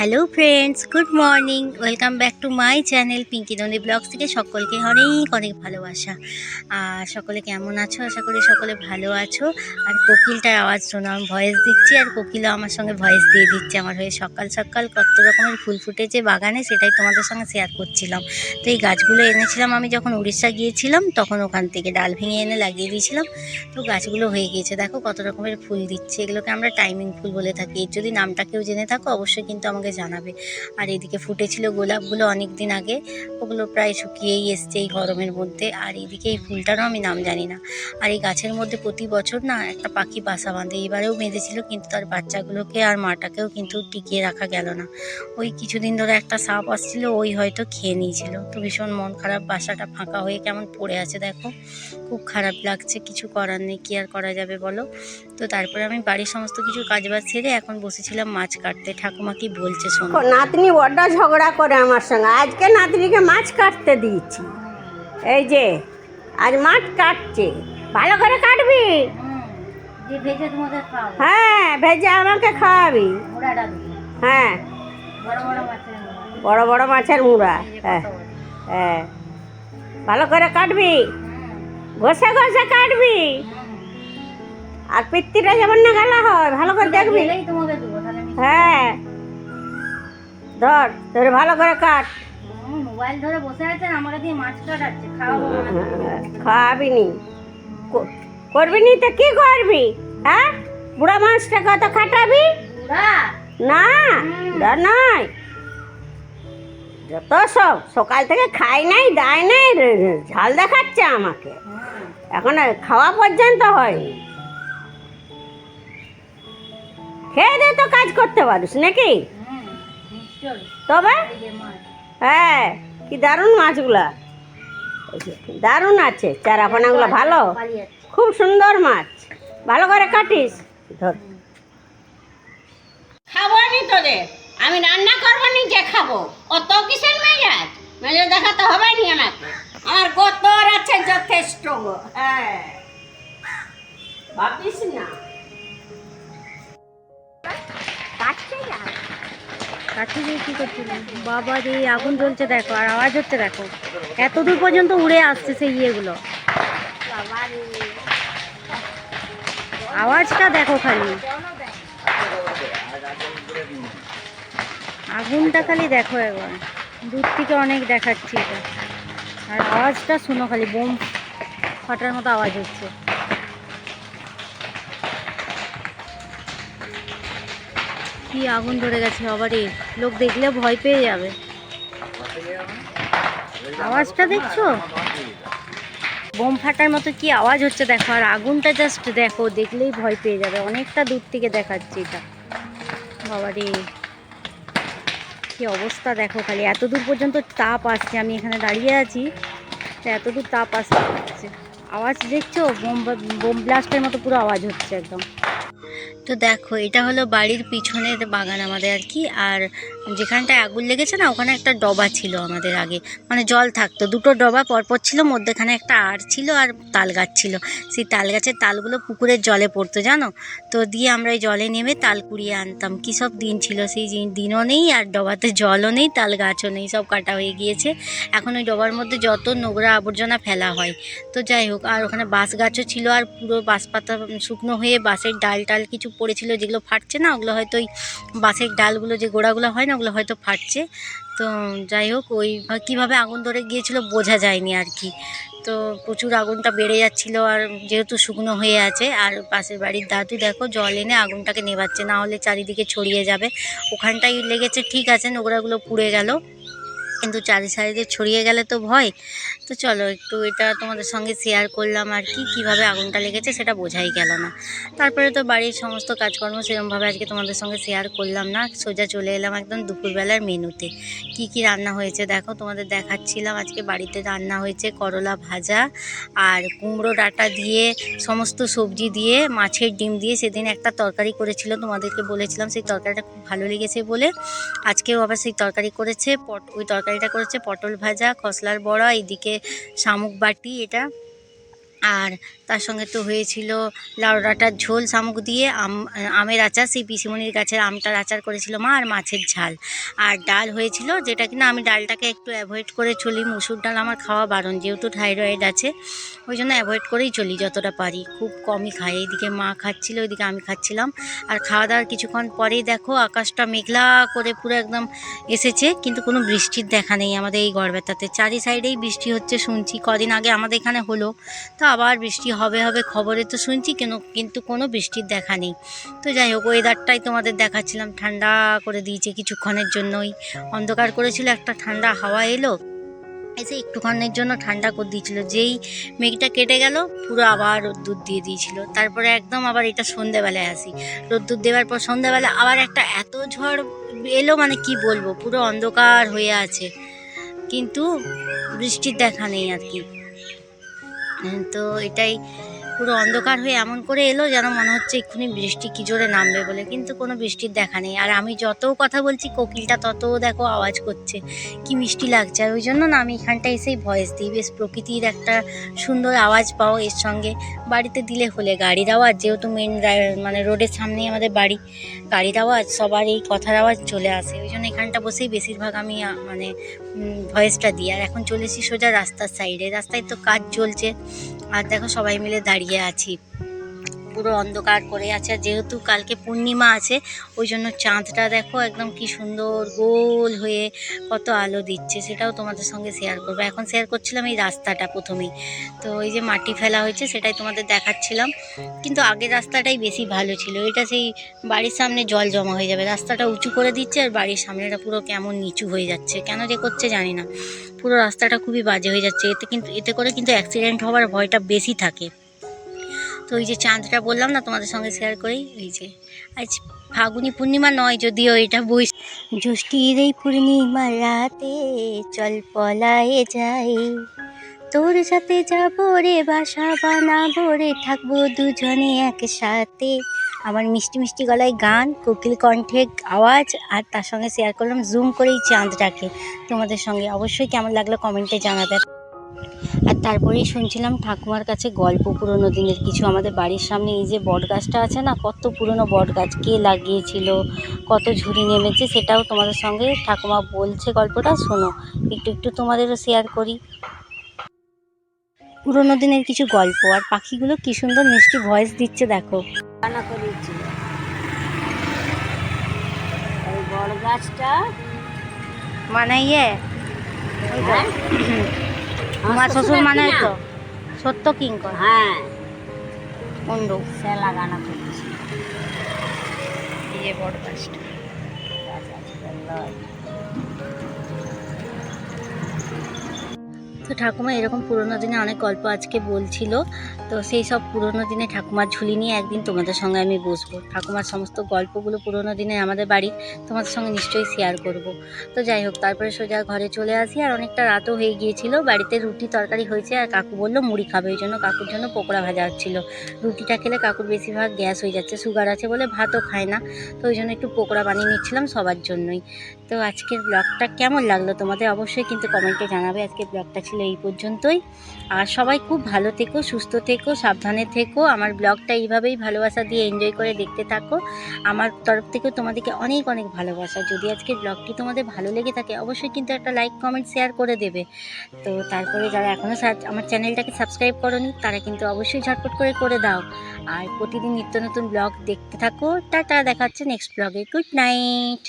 Hello friends good morning welcome back to my channel Pinky Nandi vlogs থেকে সকলকে অনেক অনেক ভালোবাসা। আর সকলে কেমন আছো? আশা করি সকলে ভালো আছো। আর কোকিলটার আওয়াজ শোনো আমি ভয়েস দিচ্ছি, আর কোকিলও আমার সঙ্গে ভয়েস দিয়ে দিচ্ছে আমার হয়ে। সকাল সকাল কত রকমের ফুল ফুটেছে বাগানে, সেটাই তোমাদের সঙ্গে শেয়ার করছিলাম। তো এই গাছগুলো এনেছিলাম আমি যখন উড়িষ্যা গিয়েছিলাম, তখন ওখান থেকে ডাল ভেঙে এনে লাগিয়ে দিয়েছিলাম। তো গাছগুলো হয়ে গিয়েছে। দেখো কত রকমের ফুল দিচ্ছে। এগুলোকে আমরা টাইমিং ফুল বলে থাকি। যদি নামটা কেউ জেনে থাকো, অবশ্যই কিন্তু আমাকে জানাবে। আর এদিকে ফুটেছিল গোলাপগুলো অনেক দিন আগে। ওগুলো প্রায় শুকিয়েই এসছে এই গরমের মধ্যে। আর এদিকে এই ফুলটারও আমি নাম জানি না। আর এই গাছের মধ্যে প্রতি বছর না একটা পাখি বাসা বাঁধে। এবারেও বেঁধেছিল, কিন্তু তার বাচ্চাগুলোকে আর মাটাকেও কিন্তু টিকিয়ে রাখা গেল না। ওই কিছুদিন ধরে একটা সাপ আসছিল, ওই হয়তো খেয়ে নিয়েছিল। তো ভীষণ মন খারাপ, বাসাটা ফাঁকা হয়ে কেমন পড়ে আছে দেখো। খুব খারাপ লাগছে, কিছু করার নেই, কি আর করা যাবে বলো? তো তারপরে আমি বাড়ির সমস্ত কিছু কাজবাজ সেরে এখন বসেছিলাম মাছ কাটতে। ঠাকুমা কি বলছে শোনো। নাতনি বড্ড ঝগড়া করে আমার সঙ্গে। আজকে নাতনিকে মাছ কাটতে দিয়েছি। এই যে আজ মাছ কাটছে। ভালো করে কাটবি? হ্যাঁ ভেজে আমাকে খাওয়াবি। হ্যাঁ। বড় বড় মাছের বড় বড় মাছের মুড়া। হ্যাঁ হ্যাঁ। ভালো করে কাটবি? ঘষে ঘষে কাটবি? আর পিত্তিটা যেমন না গালা হয় ভালো করে দেখবি? হ্যাঁ। ধর ধরে ভালো করে কাট। মোবাইল ধরে বসে আছেন আমাকে দিয়ে মাছ কাটাচ্ছে খাওয়াবো না। খাওয়াবি নি করবি নি তো কি করবি? হ্যাঁ? বুড়া মাছটা কত খাটাবি? না নয়। যত সব সকাল থেকে খাই নাই দায় নাই ঝাল দেখাচ্ছে আমাকে। এখন খাওয়া পর্যন্ত হয়নি। খেয়ে দে তো কাজ করতে পারিস নাকি? তবে? হ্যাঁ কি দারুণ মাছগুলা। দারুণ আছে চারাপোনাগুলো ভালো। খুব সুন্দর মাছ। ভালো করে কাটিস। ধর। খাব নি তোদের। আমি রান্না করব নিজে খাব। অত কিসের মেজাজ? মেজাজ দেখাতে হবে নি আমাকে? আমার গোতর আছে যথেষ্ট হ্যাঁ। ভাবিস না? কাটছে যা। কাছে দিয়ে কি করছিল বাবা রে আগুন জ্বলছে দেখো, আর আওয়াজ হচ্ছে দেখো। এত দূর পর্যন্ত উড়ে আসছে সেই ইয়েগুলো। আওয়াজটা দেখো খালি। আগুনটা খালি দেখো একবার দূর থেকে অনেক দেখাচ্ছি এটা। আর আওয়াজটা শুনো খালি, বোম ফাটার মতো আওয়াজ হচ্ছে। কি আগুন ধরে গেছে আবারই লোক দেখলে ভয় পেয়ে যাবে। আওয়াজটা দেখছ? বোম ফাটার মতো কি আওয়াজ হচ্ছে দেখো, আর আগুনটা জাস্ট দেখো, দেখলেই ভয় পেয়ে যাবে। অনেকটা দূর থেকে দেখাচ্ছে এটা। বাবারে, কি অবস্থা দেখো খালি। এত দূর পর্যন্ত তাপ আসছে, আমি এখানে দাঁড়িয়ে আছি তো এত দূর তাপ আসছে। আওয়াজ দেখছ? বোম বোম ব্লাস্টের মতো পুরো আওয়াজ হচ্ছে একদম। তো দেখো এটা হলো বাড়ির পিছনের বাগান আমাদের আর কি। আর যেখানটায় আগুন লেগেছে না, ওখানে একটা ডবা ছিল আমাদের আগে। মানে জল থাকতো, দুটো ডবা পরপর ছিল, মধ্যেখানে একটা আর ছিল আর তাল গাছ ছিল। সেই তাল গাছের তালগুলো পুকুরের জলে পড়তো, জানো? তো দিয়ে আমরা এই জলে নেমে তাল কুড়িয়ে আনতাম। কী সব দিন ছিল সেই দিনও নেই আর ডবাতে জলও নেই, তাল গাছও নেই, সব কাটা হয়ে গিয়েছে। এখন ওই ডবার মধ্যে যত নোংরা আবর্জনা ফেলা হয়। তো যাই হোক, আর ওখানে বাঁশ গাছও ছিল আর পুরো বাঁশ পাতা শুকনো হয়ে বাঁশের ডাল টাল কিছু পড়েছিল, যেগুলো ফাটছে না, ওগুলো হয়তো ওই বাঁশের ডালগুলো যে গোড়াগুলো হয় না ওগুলো হয়তো ফাটছে। তো যাই হোক, ওই কীভাবে আগুন ধরে গিয়েছিল বোঝা যায়নি আর কি। তো প্রচুর আগুনটা বেড়ে যাচ্ছিল আর যেহেতু শুকনো হয়ে আছে, আর পাশের বাড়ির দাদু দেখো জল এনে আগুনটাকে নেভাচ্ছে, না হলে চারিদিকে ছড়িয়ে যাবে। ওখানটাই লেগেছে, ঠিক আছে, নোংরাগুলো পুড়ে গেল। কিন্তু চারি সাইডে ছড়িয়ে গেলে তো ভয়। তো চলো একটু এটা তোমাদের সঙ্গে শেয়ার করলাম আর কি, কীভাবে আগুনটা লেগেছে সেটা বোঝাই গেল না। তারপরে তো বাড়ির সমস্ত কাজকর্ম সেরকমভাবে আজকে তোমাদের সঙ্গে শেয়ার করলাম না, সোজা চলে এলাম একদম দুপুরবেলার মেনুতে। কি কি রান্না হয়েছে দেখো, তোমাদের দেখাচ্ছিলাম আজকে বাড়িতে রান্না হয়েছে করলা ভাজা আর কুমড়ো ডাঁটা দিয়ে, সমস্ত সবজি দিয়ে, মাছের ডিম দিয়ে সেদিন একটা তরকারি করেছিল, তোমাদেরকে বলেছিলাম সেই তরকারিটা খুব ভালো লেগেছে বলে। আজকেও আবার সেই তরকারি করেছে, পট ওই তরকারিটা করেছে পটল ভাজা খসলার বড়া এদিকে শামুক বাটি এটা আর তার সঙ্গে তো হয়েছিল লাউ ডাঁটার ঝোল শামুক দিয়ে আম, আমের আচার। সেই পিসিমণির গাছের আমটার আচার করেছিল মা আর মাছের ঝাল। আর ডাল হয়েছিল যেটা কিনা আমি ডালটাকে একটু অ্যাভয়েড করে চলি। মুসুর ডাল আমার খাওয়া বারণ, যেহেতু থাইরয়েড আছে, ওই জন্য অ্যাভয়েড করেই চলি যতটা পারি। খুব কমই খাই। এইদিকে মা খাচ্ছিল, ওইদিকে আমি খাচ্ছিলাম। আর খাওয়া দাওয়ার কিছুক্ষণ পরেই দেখো আকাশটা মেঘলা করে পুরো একদম এসেছে, কিন্তু কোনো বৃষ্টির দেখা নেই আমাদের এই গড়বেতাতে। চারি সাইডেই বৃষ্টি হচ্ছে, শুনছি। কদিন আগে আমাদের এখানে হলো। তো আবার বৃষ্টি হবে হবে খবরে তো শুনছি, কেন, কিন্তু কোনো বৃষ্টির দেখা নেই। তো যাই হোক ওয়েদারটাই তোমাদের দেখাচ্ছিলাম, ঠান্ডা করে দিয়েছে কিছুক্ষণের জন্যই। অন্ধকার করেছিল, একটা ঠান্ডা হাওয়া এলো, এসে একটুক্ষণের জন্য ঠান্ডা করে দিয়েছিল। যেই মেঘটা কেটে গেল, পুরো আবার রোদ্দুর দিয়ে দিয়েছিল। তারপরে একদম আবার এটা সন্ধেবেলায় আসি। রোদ্দুর দেওয়ার পর সন্ধেবেলা আবার একটা এত ঝড় এলো মানে কি বলব, পুরো অন্ধকার হয়ে আছে। কিন্তু বৃষ্টির দেখা নেই আর কি। তো এটাই পুরো অন্ধকার হয়ে এমন করে এলো যেন মনে হচ্ছে এক্ষুনি বৃষ্টি কি জোরে নামবে বলে, কিন্তু কোনো বৃষ্টির দেখা নেই। আর আমি যত কথা বলছি, কোকিলটা তত দেখো আওয়াজ করছে। কি মিষ্টি লাগছে। আর ওই জন্য না আমি এখানটা এসেই ভয়েস দিই। বেশ প্রকৃতির একটা সুন্দর আওয়াজ পাও এর সঙ্গে। বাড়িতে দিলে হলে গাড়ির আওয়াজ, যেহেতু মেন মানে রোডের সামনেই আমাদের বাড়ি, গাড়ির আওয়াজ, সবার এই কথার আওয়াজ চলে আসে। ওই জন্য এখানটা বসেই বেশিরভাগ আমি মানে ভয়েসটা দিই। আর এখন চলেছি সোজা রাস্তার সাইডে রাস্তায় তো কাজ চলছে। আর দেখো সবাই মিলে দাঁড়িয়ে আছি। পুরো অন্ধকার করে আছে যেহেতু কালকে পূর্ণিমা আছে, ওই জন্য চাঁদটা দেখো একদম কি সুন্দর গোল হয়ে কত আলো দিচ্ছে, সেটাও তোমাদের সঙ্গে শেয়ার করব। এখন শেয়ার করছিলাম এই রাস্তাটা প্রথমেই। তো এই যে মাটি ফেলা হয়েছে, সেটাই তোমাদের দেখাচ্ছিলাম। কিন্তু আগের রাস্তাটাই বেশি ভালো ছিল। এটা সেই বাড়ির সামনে জল জমা হয়ে যাবে। রাস্তাটা উঁচু করে দিচ্ছে, আর বাড়ির সামনেটা পুরো কেমন নিচু হয়ে যাচ্ছে। কেন যে করছে জানি না। পুরো রাস্তাটা খুবই বাজে হয়ে যাচ্ছে। এতে কিন্তু, এতে করে কিন্তু অ্যাক্সিডেন্ট হওয়ার ভয়টা বেশি থাকে। তো ওই যে চাঁদটা বললাম না, তোমাদের সঙ্গে শেয়ার করি ওই যে। আজ ফাগুনি পূর্ণিমা নয়, যদিও এটা বৈশ জ্যৈষ্ঠীর এই পূর্ণিমা রাতে চল পলায়ে যাই। তোর সাথে যাব রে, বাসা বানাবো রে, থাকব দুজনে একসাথে। আমার মিষ্টি মিষ্টি গলায় গান, কোকিল কণ্ঠে আওয়াজ, আর তার সঙ্গে শেয়ার করলাম জুম করে এই চাঁদটাকে। তোমাদের সঙ্গে অবশ্যই কেমন লাগল কমেন্টে জানাবে। আর তারপরেই শুনছিলাম ঠাকুমার কাছে গল্প পুরনো দিনের কিছু আমাদের বাড়ির সামনে। এই যে বট গাছটা আছে না কত পুরনো বট গাছ কে লাগিয়েছিল কত ঝুড়ি নেমেছে সেটাও তোমাদের সঙ্গে ঠাকুমা বলছে গল্পটা। শোনো একটু একটু তোমাদেরও শেয়ার করি। পুরোনো দিনের কিছু গল্প আর পাখিগুলো কি সুন্দর মিষ্টি ভয়েস দিচ্ছে দেখো। রান্না বড় গাছটা মানাইয়ে হ্যাঁ? আমার শ্বশুর মানে কিনা? তো সত্য কিঙ্কর। হ্যাঁ। কুণ্ডু সে লাগানো করছি এই যে বড় গাছটা গাছ তো ঠাকুমা এরকম পুরোনো দিনে অনেক গল্প আজকে বলছিল। তো সেই সব পুরোনো দিনে ঠাকুমার ঝুলি নিয়ে একদিন তোমাদের সঙ্গে আমি বসবো। ঠাকুমার সমস্ত গল্পগুলো পুরোনো দিনে আমাদের বাড়ির তোমাদের সঙ্গে নিশ্চয়ই শেয়ার করব। তো যাই হোক, তারপরে সোজা ঘরে চলে আসি আর অনেকটা রাতও হয়ে গিয়েছিল। বাড়িতে রুটি তরকারি হয়েছে আর কাকু বলল মুড়ি খাবে, ওই জন্য কাকুর জন্য পকোড়া ভাজা হচ্ছিল। রুটিটা খেলে কাকুর বেশিরভাগ গ্যাস হয়ে যাচ্ছে সুগার আছে বলে ভাতও খায় না। তো ওই জন্য একটু পকোড়া বানিয়ে নিচ্ছিলাম সবার জন্যই। তো আজকের ব্লগটা কেমন লাগল তোমাদের অবশ্যই কিন্তু কমেন্টে জানাবে। আজকের ব্লগটা ছিল এই পর্যন্তই। আর সবাই খুব ভালো থেকো, সুস্থ থেকো, সাবধানে থেকো। আমার ব্লগটা এইভাবেই ভালোবাসা দিয়ে এনজয় করে দেখতে থাকো। আমার তরফ থেকেও তোমাদেরকে অনেক অনেক ভালোবাসা। যদি আজকের ব্লগটি তোমাদের ভালো লেগে থাকে, অবশ্যই কিন্তু একটা লাইক কমেন্ট শেয়ার করে দেবে। তো তারপরে যারা এখনও আমার চ্যানেলটাকে সাবস্ক্রাইব করনি, তারা কিন্তু অবশ্যই ঝটপট করে করে দাও। আর প্রতিদিন নিত্য নতুন ব্লগ দেখতে থাকো। টাটা, দেখা হচ্ছে নেক্সট ব্লগে। Good night